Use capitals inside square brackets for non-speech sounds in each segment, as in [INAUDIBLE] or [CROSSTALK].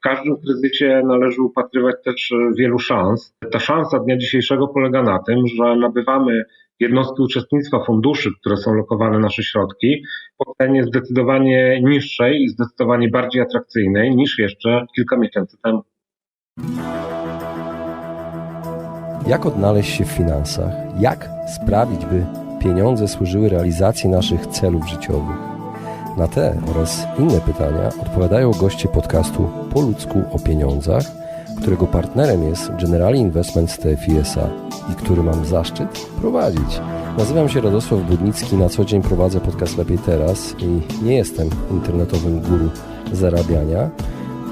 w każdym kryzysie należy upatrywać też wielu szans. Ta szansa dnia dzisiejszego polega na tym, że nabywamy jednostki uczestnictwa funduszy, które są lokowane nasze środki, po cenie zdecydowanie niższej i zdecydowanie bardziej atrakcyjnej niż jeszcze kilka miesięcy temu. Jak odnaleźć się w finansach? Jak sprawić, by pieniądze służyły realizacji naszych celów życiowych? Na te oraz inne pytania odpowiadają goście podcastu Po ludzku o pieniądzach, którego partnerem jest Generali Investments TFI SA i który mam zaszczyt prowadzić. Nazywam się Radosław Budnicki, na co dzień prowadzę podcast Lepiej Teraz i nie jestem internetowym guru zarabiania.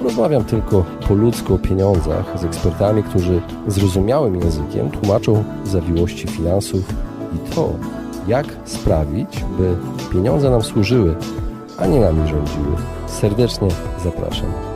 Rozmawiam tylko po ludzku o pieniądzach z ekspertami, którzy zrozumiałym językiem tłumaczą zawiłości finansów i to, jak sprawić, by pieniądze nam służyły, a nie nami rządziły. Serdecznie zapraszam.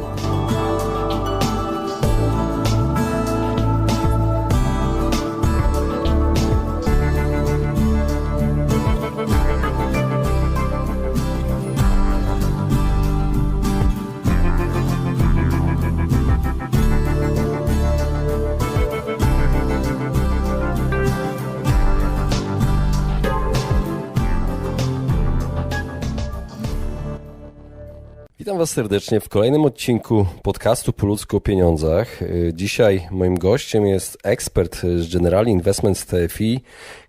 Witam Was serdecznie w kolejnym odcinku podcastu Po ludzku o pieniądzach. Y, Dzisiaj moim gościem jest ekspert z General Investments TFI,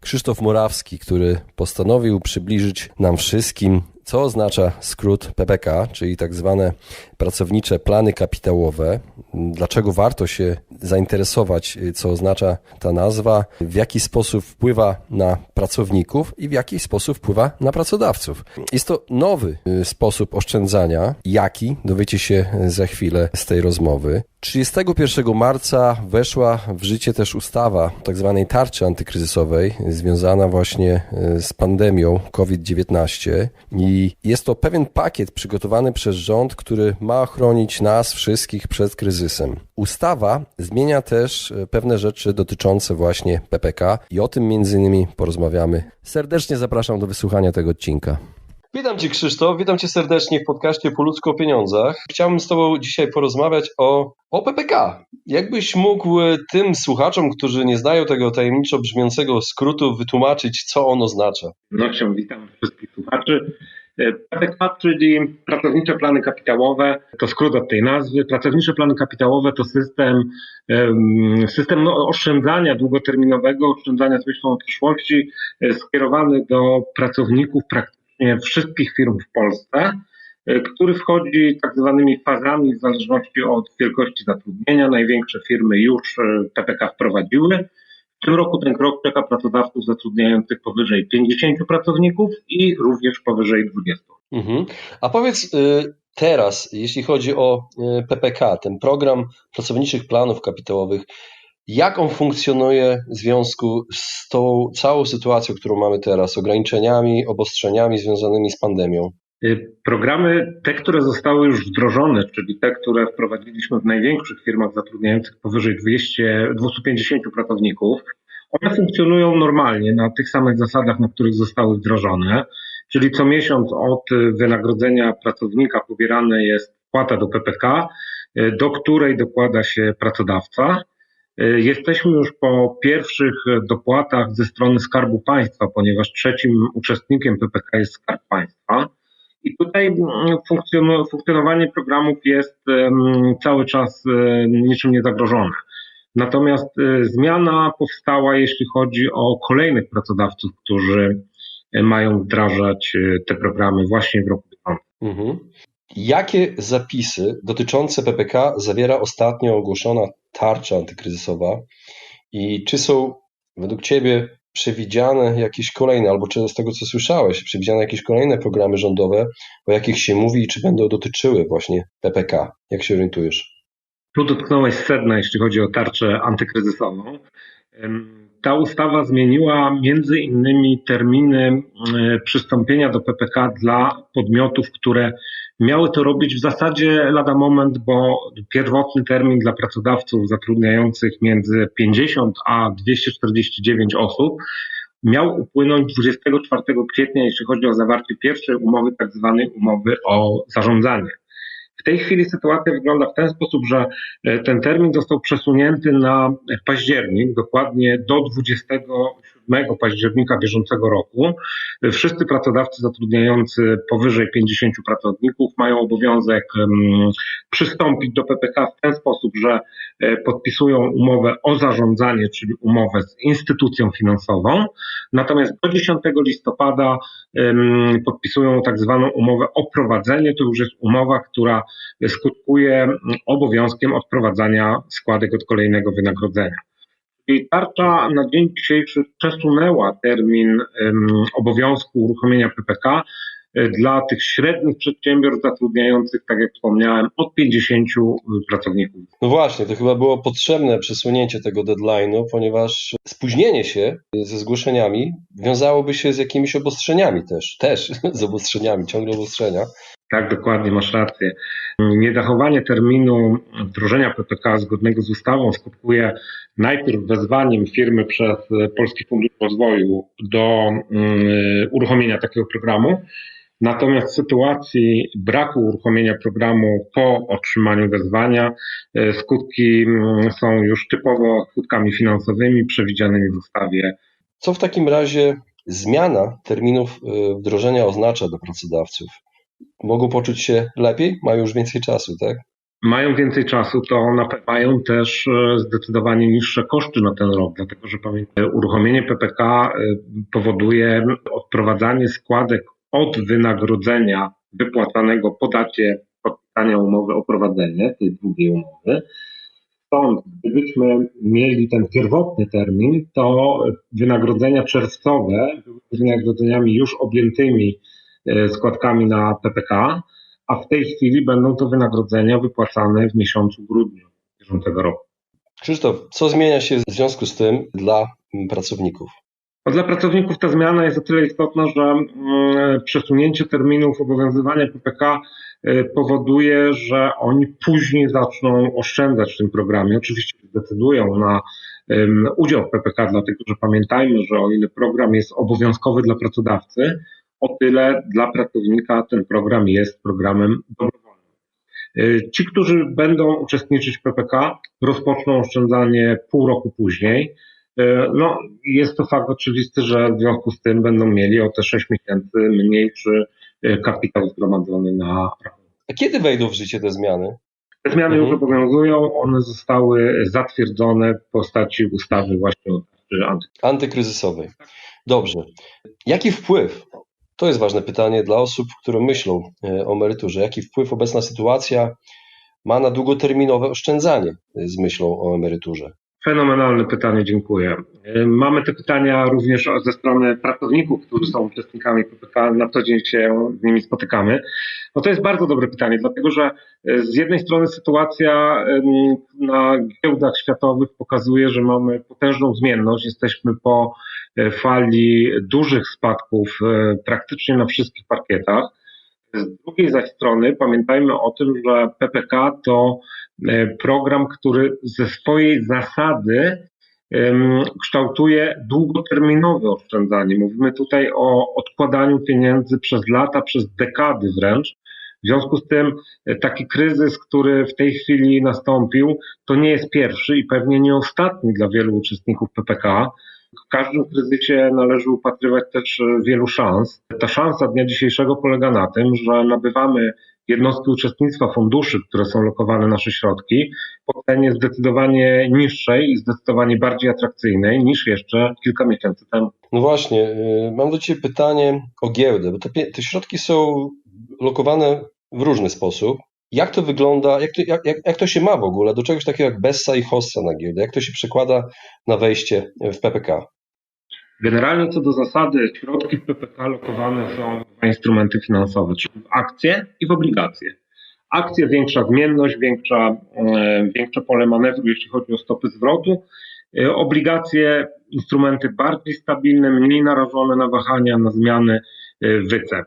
Krzysztof Morawski, który postanowił przybliżyć nam wszystkim, co oznacza skrót PPK, czyli tak zwane pracownicze plany kapitałowe, dlaczego warto się zainteresować, co oznacza ta nazwa, w jaki sposób wpływa na pracowników i w jaki sposób wpływa na pracodawców. Jest to nowy y, sposób oszczędzania, jaki dowiecie się za chwilę z tej rozmowy. 31 marca weszła w życie też ustawa tak zwanej tarczy antykryzysowej związana właśnie y, z pandemią COVID-19 i jest to pewien pakiet przygotowany przez rząd, który ma chronić nas wszystkich przed kryzysem. Ustawa zmienia też y, pewne rzeczy dotyczące właśnie PPK i o tym między innymi porozmawiamy. Serdecznie zapraszam do wysłuchania tego odcinka. Witam Cię Krzysztof, witam Cię serdecznie w podcaście Po ludzku o pieniądzach. Chciałbym z Tobą dzisiaj porozmawiać o, o PPK. Jakbyś mógł tym słuchaczom, którzy nie znają tego tajemniczo brzmiącego skrótu, wytłumaczyć, co on oznacza? No, witam wszystkich słuchaczy. PPK, czyli pracownicze plany kapitałowe, to skrót od tej nazwy. Pracownicze plany kapitałowe to system, system no, oszczędzania długoterminowego, oszczędzania z myślą o przyszłości, e, skierowany do pracowników praktycznie wszystkich firm w Polsce, e, który wchodzi tak zwanymi fazami w zależności od wielkości zatrudnienia. Największe firmy już e, PPK wprowadziły. W tym roku ten krok czeka pracodawców zatrudniających powyżej 50 pracowników i również powyżej 20. Mhm. A powiedz y, teraz, jeśli chodzi o y, PPK, ten program pracowniczych planów kapitałowych, jak on funkcjonuje w związku z tą całą sytuacją, którą mamy teraz, ograniczeniami, obostrzeniami związanymi z pandemią? Y, programy, te, które zostały już wdrożone, czyli te, które wprowadziliśmy w największych firmach zatrudniających powyżej 200, 250 pracowników, one funkcjonują normalnie na tych samych zasadach, na których zostały wdrożone, czyli co miesiąc od wynagrodzenia pracownika pobierane jest płata do PPK, y, do której dokłada się pracodawca. E, jesteśmy już po pierwszych dopłatach ze strony Skarbu Państwa, ponieważ trzecim uczestnikiem PPK jest Skarb Państwa. I tutaj mm, funkcjonowanie programów jest cały czas e, niczym nie zagrożone. Natomiast e, zmiana powstała, jeśli chodzi o kolejnych pracodawców, którzy mają wdrażać te programy właśnie w roku bieżącym. Mhm. Jakie zapisy dotyczące PPK zawiera ostatnio ogłoszona tarcza antykryzysowa i czy są według Ciebie przewidziane jakieś kolejne, albo czy z tego co słyszałeś, przewidziane jakieś kolejne programy rządowe, o jakich się mówi i czy będą dotyczyły właśnie PPK? Jak się orientujesz? Tu dotknąłeś sedna, jeśli chodzi o tarczę antykryzysową. Ta ustawa zmieniła między innymi terminy przystąpienia do PPK dla podmiotów, które miały to robić w zasadzie lada moment, bo pierwotny termin dla pracodawców zatrudniających między 50 a 249 osób miał upłynąć 24 kwietnia, jeśli chodzi o zawarcie pierwszej umowy, tak zwanej umowy o zarządzanie. W tej chwili sytuacja wygląda w ten sposób, że e, ten termin został przesunięty na październik, dokładnie do 27 października bieżącego roku. Wszyscy pracodawcy zatrudniający powyżej 50 pracowników mają obowiązek przystąpić do PPK w ten sposób, że e, podpisują umowę o zarządzanie, czyli umowę z instytucją finansową. Natomiast do 10 listopada podpisują tak zwaną umowę o prowadzenie. To już jest umowa, która skutkuje obowiązkiem odprowadzania składek od kolejnego wynagrodzenia. I tarcza na dzień dzisiejszy przesunęła termin obowiązku uruchomienia PPK e, dla tych średnich przedsiębiorstw zatrudniających, tak jak wspomniałem, od 50 pracowników. No właśnie, to chyba było potrzebne przesunięcie tego deadline'u, ponieważ spóźnienie się ze zgłoszeniami wiązałoby się z jakimiś obostrzeniami też, też [LAUGHS] z obostrzeniami, ciągle obostrzenia. Tak, dokładnie, masz rację. Niedachowanie terminu wdrożenia PPK zgodnego z ustawą skutkuje najpierw wezwaniem firmy przez Polski Fundusz Rozwoju do mm, uruchomienia takiego programu. Natomiast w sytuacji braku uruchomienia programu po otrzymaniu wezwania, e, skutki mm, są już typowo skutkami finansowymi przewidzianymi w ustawie. Co w takim razie zmiana terminów e, wdrożenia oznacza dla pracodawców? Mogą poczuć się lepiej, mają już więcej czasu, tak? Mają więcej czasu, to mają też e, zdecydowanie niższe koszty na ten rok, dlatego że uruchomienie PPK e, powoduje odprowadzanie składek od wynagrodzenia wypłacanego po dacie podpisania umowy o prowadzenie, tej drugiej umowy. Stąd, gdybyśmy mieli ten pierwotny termin, to wynagrodzenia czerwcowe były wynagrodzeniami już objętymi składkami na PPK, a w tej chwili będą to wynagrodzenia wypłacane w miesiącu grudniu bieżącego roku. Krzysztof, co zmienia się w związku z tym dla pracowników? No dla pracowników ta zmiana jest o tyle istotna, że mm, przesunięcie terminów obowiązywania PPK e, powoduje, że oni później zaczną oszczędzać w tym programie. Oczywiście zdecydują na udział w PPK, dlatego że pamiętajmy, że o ile program jest obowiązkowy dla pracodawcy, o tyle dla pracownika ten program jest programem dobrowolnym. Y, ci, którzy będą uczestniczyć w PPK, rozpoczną oszczędzanie pół roku później. Y, no, jest to fakt oczywisty, że w związku z tym będą mieli o te 6 miesięcy mniejszy y, kapitał zgromadzony na. A kiedy wejdą w życie te zmiany? Te zmiany mhm. już obowiązują, one zostały zatwierdzone w postaci ustawy właśnie antykryzysowej. Dobrze. Jaki wpływ to jest ważne pytanie dla osób, które myślą e, o emeryturze. Jaki wpływ obecna sytuacja ma na długoterminowe oszczędzanie z myślą o emeryturze? Fenomenalne pytanie, dziękuję. E, mamy te pytania również ze strony pracowników, którzy są uczestnikami na co dzień się z nimi spotykamy. No to jest bardzo dobre pytanie, dlatego że e, z jednej strony sytuacja na giełdach światowych pokazuje, że mamy potężną zmienność, jesteśmy po E, fali dużych spadków praktycznie na wszystkich parkietach. Z drugiej zaś strony pamiętajmy o tym, że PPK to e, program, który ze swojej zasady kształtuje długoterminowe oszczędzanie. Mówimy tutaj o odkładaniu pieniędzy przez lata, przez dekady wręcz. W związku z tym taki kryzys, który w tej chwili nastąpił, to nie jest pierwszy i pewnie nie ostatni dla wielu uczestników PPK. W każdym kryzysie należy upatrywać też wielu szans. Ta szansa dnia dzisiejszego polega na tym, że nabywamy jednostki uczestnictwa funduszy, które są lokowane nasze środki, po cenie zdecydowanie niższej i zdecydowanie bardziej atrakcyjnej niż jeszcze kilka miesięcy temu. No właśnie, y, mam do Ciebie pytanie o giełdę, bo te, te środki są lokowane w różny sposób. Jak to wygląda, jak to, jak, jak, jak to się ma w ogóle do czegoś takiego jak Bessa i Hossa na giełdę? Jak to się przekłada na wejście w PPK? Generalnie co do zasady, środki w PPK lokowane są w instrumenty finansowe, czyli w akcje i w obligacje. Akcje większa zmienność, większa, e, większe pole manewru, jeśli chodzi o stopy zwrotu. E, obligacje, instrumenty bardziej stabilne, mniej narażone na wahania, na zmiany e, wycen.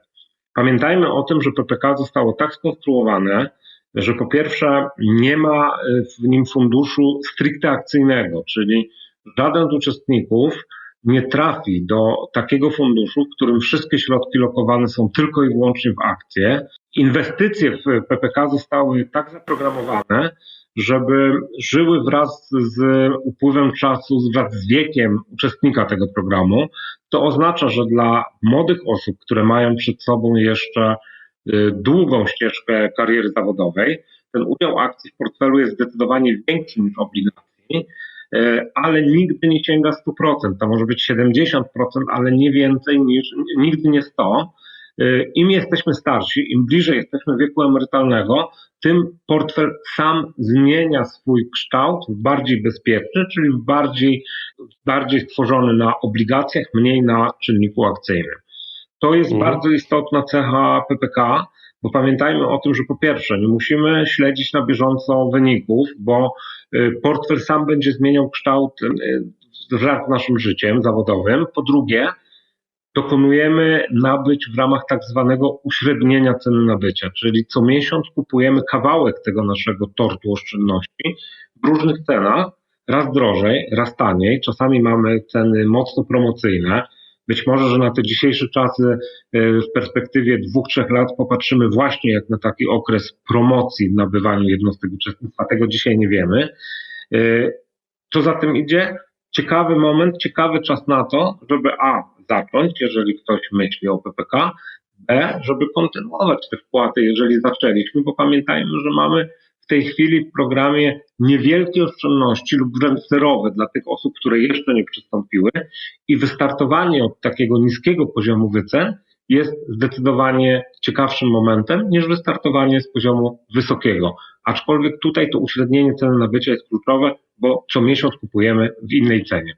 Pamiętajmy o tym, że PPK zostało tak skonstruowane, że po pierwsze nie ma w nim funduszu stricte akcyjnego, czyli żaden z uczestników nie trafi do takiego funduszu, w którym wszystkie środki lokowane są tylko i wyłącznie w akcje. Inwestycje w PPK zostały tak zaprogramowane, żeby żyły wraz z upływem czasu, wraz z wiekiem uczestnika tego programu. To oznacza, że dla młodych osób, które mają przed sobą jeszcze y, długą ścieżkę kariery zawodowej, ten udział akcji w portfelu jest zdecydowanie większy niż obligacji, y, ale nigdy nie sięga 100%. To może być 70%, ale nie więcej niż, nigdy nie 100%. Y, Im jesteśmy starsi, im bliżej jesteśmy wieku emerytalnego, tym portfel sam zmienia swój kształt w bardziej bezpieczny, czyli w bardziej, bardziej stworzony na obligacjach, mniej na czynniku akcyjnym. To jest mhm. bardzo istotna cecha PPK, bo pamiętajmy o tym, że po pierwsze, nie musimy śledzić na bieżąco wyników, bo y, portfel sam będzie zmieniał kształt y, wraz z naszym życiem zawodowym. Po drugie, dokonujemy nabyć w ramach tak zwanego uśrednienia ceny nabycia, czyli co miesiąc kupujemy kawałek tego naszego tortu oszczędności w różnych cenach, raz drożej, raz taniej, czasami mamy ceny mocno promocyjne. Być może, że na te dzisiejsze czasy e, w perspektywie dwóch, trzech lat popatrzymy właśnie jak na taki okres promocji w nabywaniu jednostek uczestnictwa. Tego dzisiaj nie wiemy. E, co za tym idzie? Ciekawy moment, ciekawy czas na to, żeby A zacząć, jeżeli ktoś myśli o PPK, B, żeby kontynuować te wpłaty, jeżeli zaczęliśmy, bo pamiętajmy, że mamy w tej chwili w programie niewielkie oszczędności lub wręcz zerowe dla tych osób, które jeszcze nie przystąpiły i wystartowanie od takiego niskiego poziomu wycen jest zdecydowanie ciekawszym momentem niż wystartowanie z poziomu wysokiego. Aczkolwiek tutaj to uśrednienie ceny nabycia jest kluczowe, bo co miesiąc kupujemy w innej cenie.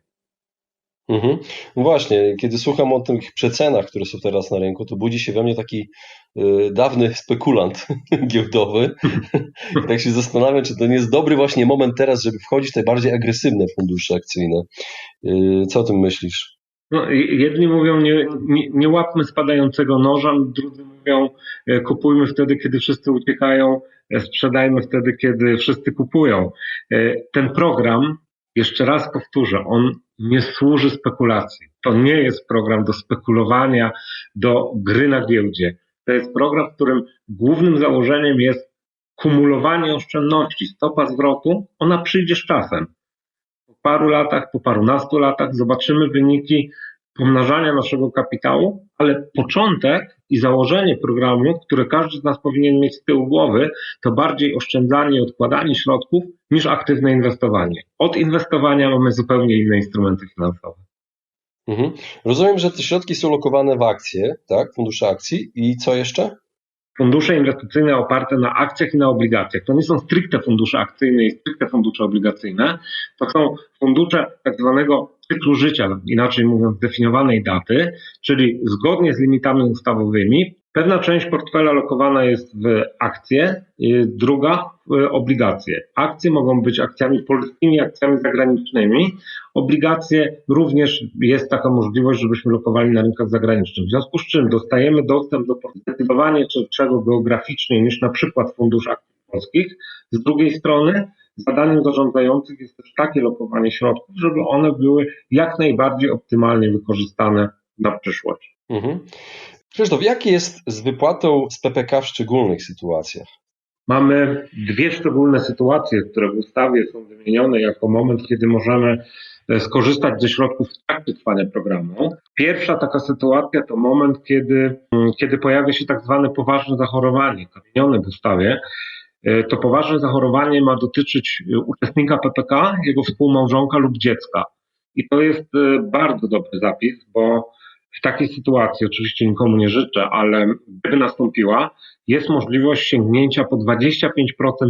Mhm. No właśnie, kiedy słucham o tych przecenach, które są teraz na rynku, to budzi się we mnie taki y, dawny spekulant [LAUGHS] giełdowy. [LAUGHS] tak się zastanawiam, czy to nie jest dobry właśnie moment teraz, żeby wchodzić w te bardziej agresywne fundusze akcyjne. Y, co o tym myślisz? No, jedni mówią, nie, nie, nie łapmy spadającego noża, drudzy mówią, e, kupujmy wtedy, kiedy wszyscy uciekają, e, sprzedajmy wtedy, kiedy wszyscy kupują. E, ten program, jeszcze raz powtórzę, on nie służy spekulacji. To nie jest program do spekulowania, do gry na giełdzie. To jest program, w którym głównym założeniem jest kumulowanie oszczędności. Stopa zwrotu, ona przyjdzie z czasem. Paru latach, po parunastu latach zobaczymy wyniki pomnażania naszego kapitału, ale początek i założenie programu, które każdy z nas powinien mieć z tyłu głowy, to bardziej oszczędzanie i odkładanie środków niż aktywne inwestowanie. Od inwestowania mamy zupełnie inne instrumenty finansowe. Mhm. Rozumiem, że te środki są lokowane w akcje, tak? Fundusze akcji i co jeszcze? Fundusze inwestycyjne oparte na akcjach i na obligacjach. To nie są stricte fundusze akcyjne i stricte fundusze obligacyjne. To są fundusze tak zwanego cyklu życia, inaczej mówiąc zdefiniowanej daty, czyli zgodnie z limitami ustawowymi Pewna część portfela lokowana jest w akcje, y, druga w obligacje. Akcje mogą być akcjami polskimi, akcjami zagranicznymi. Obligacje również jest taka możliwość, żebyśmy lokowali na rynkach zagranicznych. W związku z czym dostajemy dostęp do zdecydowanie czego geograficznie niż na przykład fundusz akcji polskich. Z drugiej strony zadaniem zarządzających jest też takie lokowanie środków, żeby one były jak najbardziej optymalnie wykorzystane na przyszłość. Mhm. Krzysztof, jak jest z wypłatą z PPK w szczególnych sytuacjach? Mamy dwie szczególne sytuacje, które w ustawie są wymienione jako moment, kiedy możemy e, skorzystać ze środków w trakcie trwania programu. Pierwsza taka sytuacja to moment, kiedy, mm, kiedy pojawia się tak zwane poważne zachorowanie, kamienione w ustawie. E, to poważne zachorowanie ma dotyczyć e, uczestnika PPK, jego współmałżonka lub dziecka. I to jest bardzo dobry zapis, bo w takiej sytuacji, oczywiście nikomu nie życzę, ale gdyby nastąpiła, jest możliwość sięgnięcia po 25%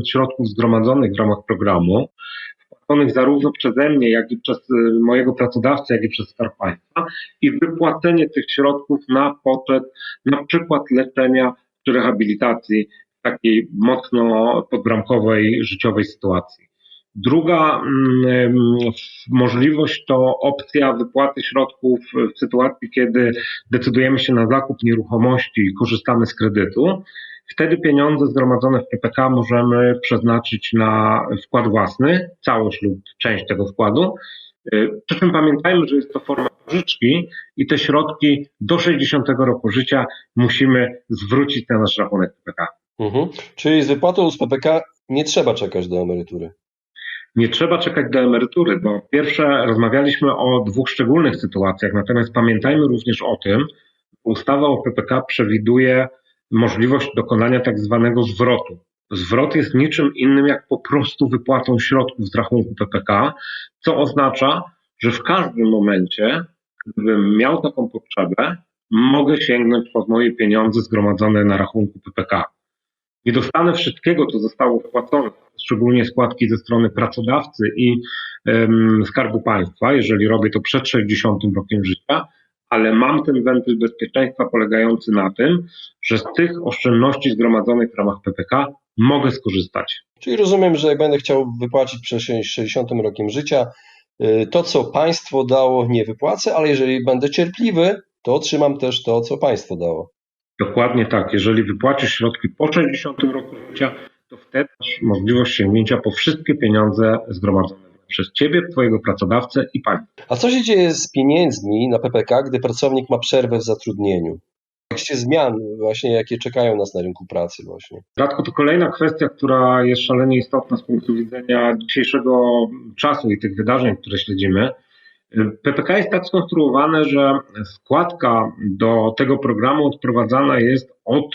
środków zgromadzonych w ramach programu, wpłaconych zarówno przeze mnie, jak i przez y, mojego pracodawcę, jak i przez Skarb Państwa i wypłacenie tych środków na poczet na przykład leczenia czy rehabilitacji takiej mocno podbramkowej, życiowej sytuacji. Druga mm, możliwość to opcja wypłaty środków w sytuacji, kiedy decydujemy się na zakup nieruchomości i korzystamy z kredytu. Wtedy pieniądze zgromadzone w PPK możemy przeznaczyć na wkład własny, całość lub część tego wkładu. Przy czym pamiętajmy, że jest to forma pożyczki i te środki do 60 roku życia musimy zwrócić na nasz rachunek PPK. Mhm. Czyli z wypłatą z PPK nie trzeba czekać do emerytury. Nie trzeba czekać do emerytury, bo pierwsze rozmawialiśmy o dwóch szczególnych sytuacjach, natomiast pamiętajmy również o tym, ustawa o PPK przewiduje możliwość dokonania tak zwanego zwrotu. Zwrot jest niczym innym jak po prostu wypłatą środków z rachunku PPK, co oznacza, że w każdym momencie, gdybym miał taką potrzebę, mogę sięgnąć po moje pieniądze zgromadzone na rachunku PPK. Nie dostanę wszystkiego, co zostało wpłacone, szczególnie składki ze strony pracodawcy i um, Skarbu Państwa, jeżeli robię to przed 60 rokiem życia, ale mam ten wentyl bezpieczeństwa polegający na tym, że z tych oszczędności zgromadzonych w ramach PPK mogę skorzystać. Czyli rozumiem, że jak będę chciał wypłacić przed 60 rokiem życia, y, to co państwo dało nie wypłacę, ale jeżeli będę cierpliwy, to otrzymam też to, co państwo dało. Dokładnie tak. Jeżeli wypłacisz środki po 60 roku życia, to wtedy masz możliwość sięgnięcia po wszystkie pieniądze zgromadzone przez ciebie, twojego pracodawcę i państwo. A co się dzieje z pieniędzmi na PPK, gdy pracownik ma przerwę w zatrudnieniu? kontekście zmian właśnie, jakie czekają nas na rynku pracy właśnie. Radko, to kolejna kwestia, która jest szalenie istotna z punktu widzenia dzisiejszego czasu i tych wydarzeń, które śledzimy. PPK jest tak skonstruowane, że składka do tego programu odprowadzana jest od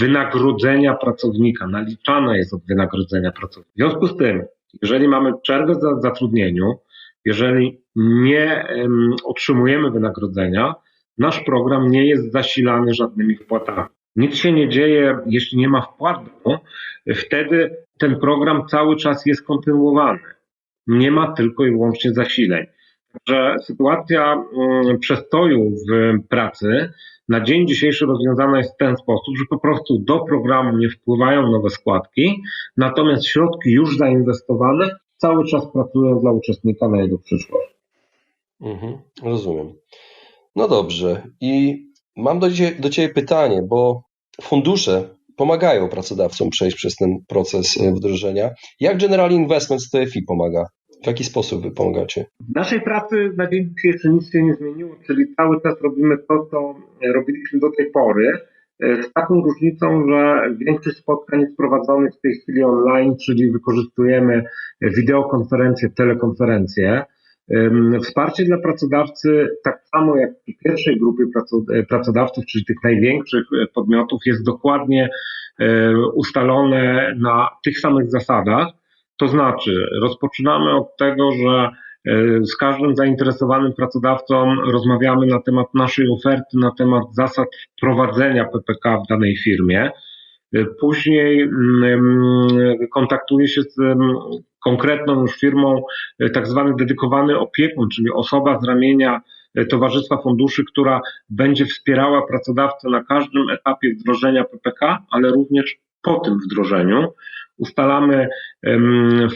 wynagrodzenia pracownika, naliczana jest od wynagrodzenia pracownika. W związku z tym, jeżeli mamy przerwę w zatrudnieniu, jeżeli nie um, otrzymujemy wynagrodzenia, nasz program nie jest zasilany żadnymi wpłatami. Nic się nie dzieje, jeśli nie ma wpłat, wtedy ten program cały czas jest kontynuowany. Nie ma tylko i wyłącznie zasileń. Także sytuacja mm, przestoju w pracy na dzień dzisiejszy rozwiązana jest w ten sposób, że po prostu do programu nie wpływają nowe składki, natomiast środki już zainwestowane cały czas pracują dla uczestnika na jego przyszłość. Mhm, rozumiem. No dobrze. I mam do, do Ciebie pytanie, bo fundusze pomagają pracodawcom przejść przez ten proces e, wdrożenia. Jak General Investment z TFI pomaga? W jaki sposób wy pomagacie? Naszej pracy na dzień dzisiejszy nic się nie zmieniło, czyli cały czas robimy to, co robiliśmy do tej pory, e, z taką różnicą, że większość spotkań jest prowadzonych w tej chwili online, czyli wykorzystujemy wideokonferencje, telekonferencje. Wsparcie dla pracodawcy, tak samo jak w pierwszej grupie e, pracodawców, czyli tych największych e, podmiotów, jest dokładnie e, ustalone na tych samych zasadach. To znaczy, rozpoczynamy od tego, że z każdym zainteresowanym pracodawcą rozmawiamy na temat naszej oferty, na temat zasad prowadzenia PPK w danej firmie. Później mm, kontaktuje się z konkretną już firmą e, tak zwany dedykowany opiekun, czyli osoba z ramienia e, Towarzystwa Funduszy, która będzie wspierała pracodawcę na każdym etapie wdrożenia PPK, ale również po tym wdrożeniu. Ustalamy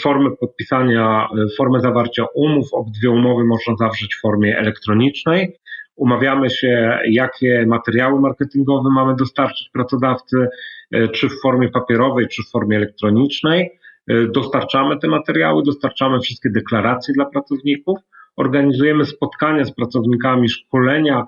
formę podpisania, e, formę zawarcia umów. Obydwie umowy można zawrzeć w formie elektronicznej. Umawiamy się, jakie materiały marketingowe mamy dostarczyć pracodawcy, czy w formie papierowej, czy w formie elektronicznej. E, dostarczamy te materiały, dostarczamy wszystkie deklaracje dla pracowników, organizujemy spotkania z pracownikami, szkolenia,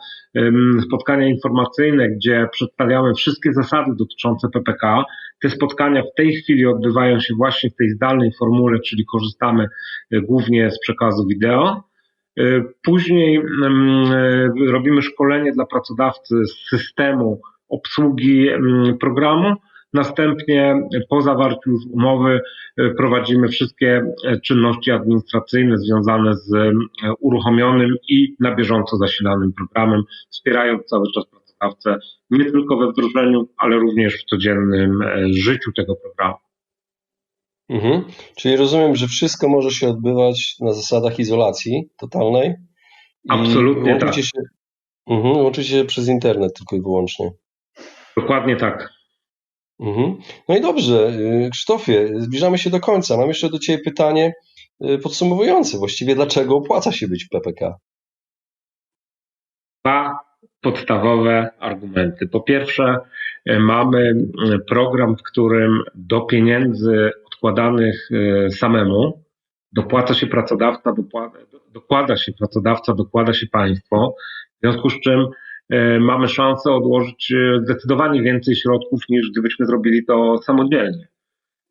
spotkania informacyjne, gdzie przedstawiamy wszystkie zasady dotyczące PPK. Te spotkania w tej chwili odbywają się właśnie w tej zdalnej formule, czyli korzystamy e, głównie z przekazu wideo. E, później robimy szkolenie dla pracodawcy z systemu obsługi programu Następnie po zawarciu już umowy e, prowadzimy wszystkie e, czynności administracyjne związane z e, uruchomionym i na bieżąco zasilanym programem, wspierając cały czas pracodawcę nie tylko we wdrożeniu, ale również w codziennym życiu tego programu. Mhm. Czyli rozumiem, że wszystko może się odbywać na zasadach izolacji totalnej. Absolutnie tak. Się, mhm, łączycie się przez internet tylko i wyłącznie. Dokładnie tak. Mhm. No i dobrze, y, Krzysztofie, zbliżamy się do końca. Mam jeszcze do Ciebie pytanie y, podsumowujące. Właściwie dlaczego opłaca się być w PPK? Dwa podstawowe argumenty. Po pierwsze, y, mamy program, w którym do pieniędzy odkładanych samemu dopłaca się pracodawca, dopłada, dokłada się pracodawca, dokłada się państwo, w związku z czym mamy szansę odłożyć e, zdecydowanie więcej środków niż gdybyśmy zrobili to samodzielnie.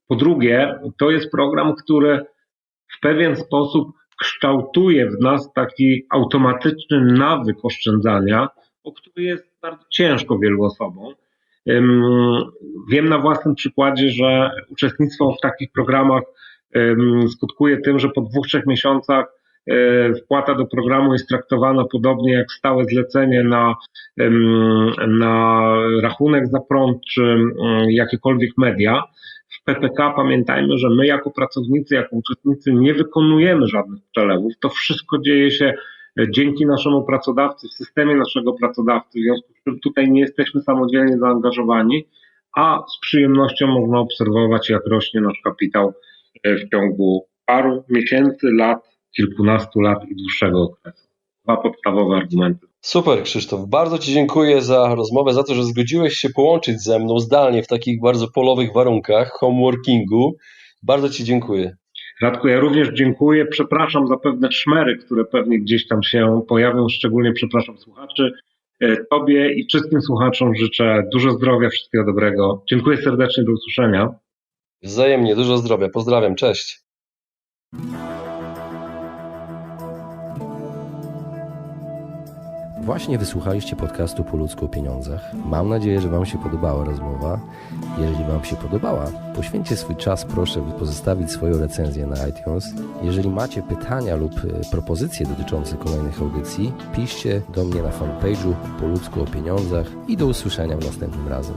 Po drugie, to jest program, który w pewien sposób kształtuje w nas taki automatyczny nawyk oszczędzania, o który jest bardzo ciężko wielu osobom. Wiem na własnym przykładzie, że uczestnictwo w takich programach skutkuje tym, że po dwóch, trzech miesiącach e, wpłata do programu jest traktowana podobnie jak stałe zlecenie na, na rachunek za prąd czy jakiekolwiek media. W PPK pamiętajmy, że my jako pracownicy, jako uczestnicy nie wykonujemy żadnych przelewów. To wszystko dzieje się e, dzięki naszemu pracodawcy, w systemie naszego pracodawcy, w związku z czym tutaj nie jesteśmy samodzielnie zaangażowani, a z przyjemnością można obserwować, jak rośnie nasz kapitał e, w ciągu paru miesięcy, lat, kilkunastu lat i dłuższego okresu. Dwa podstawowe argumenty. Super, Krzysztof. Bardzo Ci dziękuję za rozmowę, za to, że zgodziłeś się połączyć ze mną zdalnie w takich bardzo polowych warunkach homeworkingu. Bardzo Ci dziękuję. Radku, ja również dziękuję. Przepraszam za pewne szmery, które pewnie gdzieś tam się pojawią. Szczególnie przepraszam słuchaczy. E, tobie i wszystkim słuchaczom życzę dużo zdrowia, wszystkiego dobrego. Dziękuję serdecznie, do usłyszenia. Wzajemnie, dużo zdrowia. Pozdrawiam, cześć. Właśnie wysłuchaliście podcastu Po ludzku o pieniądzach. Mam nadzieję, że Wam się podobała rozmowa. Jeżeli Wam się podobała, poświęćcie swój czas, proszę, by pozostawić swoją recenzję na iTunes. Jeżeli macie pytania lub e, propozycje dotyczące kolejnych audycji, piszcie do mnie na fanpage'u Po ludzku o pieniądzach i do usłyszenia w następnym razem.